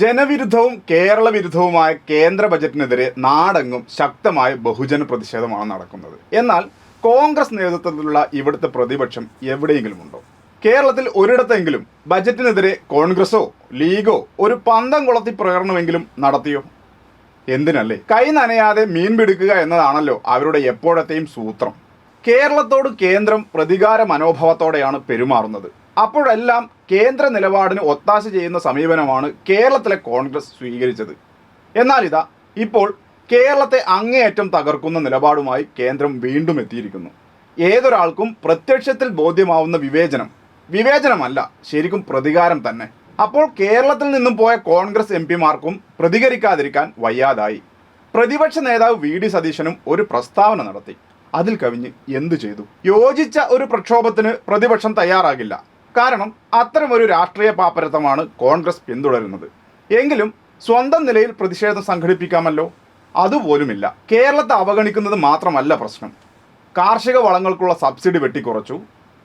ജനവിരുദ്ധവും കേരള വിരുദ്ധവുമായ കേന്ദ്ര ബജറ്റിനെതിരെ നാടെങ്ങും ശക്തമായ ബഹുജന പ്രതിഷേധമാണ് നടക്കുന്നത്. എന്നാൽ കോൺഗ്രസ് നേതൃത്വത്തിലുള്ള ഇവിടുത്തെ പ്രതിപക്ഷം എവിടെയെങ്കിലും ഉണ്ടോ കേരളത്തിൽ ഒരിടത്തെങ്കിലും ബജറ്റിനെതിരെ കോൺഗ്രസോ ലീഗോ ഒരു പന്തം കുളത്തി പ്രകടനമെങ്കിലും നടത്തിയോ? എന്തിനല്ലേ? കൈ നനയാതെ മീൻ പിടിക്കുക എന്നതാണല്ലോ അവരുടെ എപ്പോഴത്തെയും സൂത്രം. കേരളത്തോട് കേന്ദ്രം പ്രതികാര മനോഭാവത്തോടെയാണ് പെരുമാറുന്നത്. അപ്പോഴെല്ലാം കേന്ദ്ര നിലപാടിന് ഒത്താശ ചെയ്യുന്ന സമീപനമാണ് കേരളത്തിലെ കോൺഗ്രസ് സ്വീകരിച്ചത്. എന്നാൽ ഇതാ ഇപ്പോൾ കേരളത്തെ അങ്ങേയറ്റം തകർക്കുന്ന നിലപാടുമായി കേന്ദ്രം വീണ്ടും എത്തിയിരിക്കുന്നു. ഏതൊരാൾക്കും പ്രത്യക്ഷത്തിൽ ബോധ്യമാവുന്ന വിവേചനം. വിവേചനമല്ല ശരിക്കും പ്രതികാരം തന്നെ. അപ്പോൾ കേരളത്തിൽ നിന്നും പോയ കോൺഗ്രസ് എം പിമാർക്കും പ്രതികരിക്കാതിരിക്കാൻ വയ്യാതായി. പ്രതിപക്ഷ നേതാവ് വി ഡി സതീശനും ഒരു പ്രസ്താവന നടത്തി. അതിൽ കവിഞ്ഞ് എന്തു ചെയ്തു? യോജിച്ച ഒരു പ്രക്ഷോഭത്തിന് പ്രതിപക്ഷം തയ്യാറാകില്ല. കാരണം അത്തരമൊരു രാഷ്ട്രീയ പാപ്പരത്വമാണ് കോൺഗ്രസ് പിന്തുടരുന്നത്. എങ്കിലും സ്വന്തം നിലയിൽ പ്രതിഷേധം സംഘടിപ്പിക്കാമല്ലോ? അതുപോലുമില്ല. കേരളത്തെ അവഗണിക്കുന്നത് മാത്രമല്ല പ്രശ്നം. കാർഷിക വളങ്ങൾക്കുള്ള സബ്സിഡി വെട്ടിക്കുറച്ചു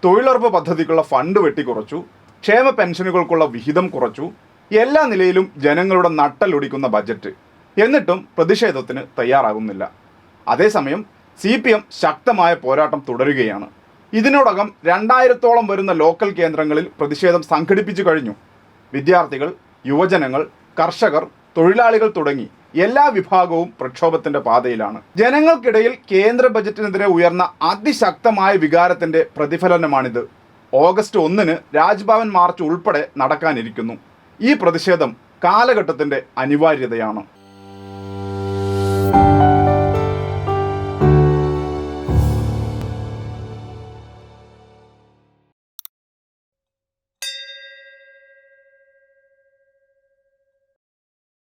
തൊഴിലുറപ്പ് പദ്ധതിക്കുള്ള ഫണ്ട് വെട്ടിക്കുറച്ചു ക്ഷേമ പെൻഷനുകൾക്കുള്ള വിഹിതം കുറച്ചു എല്ലാ നിലയിലും ജനങ്ങളുടെ നട്ടലൊടിക്കുന്ന ബജറ്റ്. എന്നിട്ടും പ്രതിഷേധത്തിന് തയ്യാറാകുന്നില്ല. അതേസമയം സി ശക്തമായ പോരാട്ടം തുടരുകയാണ്. ഇതിനോടകം രണ്ടായിരത്തോളം വരുന്ന ലോക്കൽ കേന്ദ്രങ്ങളിൽ പ്രതിഷേധം സംഘടിപ്പിച്ചു കഴിഞ്ഞു. വിദ്യാർത്ഥികൾ യുവജനങ്ങൾ കർഷകർ തൊഴിലാളികൾ തുടങ്ങി എല്ലാ വിഭാഗവും പ്രക്ഷോഭത്തിന്റെ പാതയിലാണ്. ജനങ്ങൾക്കിടയിൽ കേന്ദ്ര ബജറ്റിനെതിരെ ഉയർന്ന അതിശക്തമായ വികാരത്തിന്റെ പ്രതിഫലനമാണിത്. ഓഗസ്റ്റ് ഒന്നിന് രാജ്ഭവൻ മാർച്ച് ഉൾപ്പെടെ നടക്കാനിരിക്കുന്നു. ഈ പ്രതിഷേധം കാലഘട്ടത്തിന്റെ അനിവാര്യതയാണ്.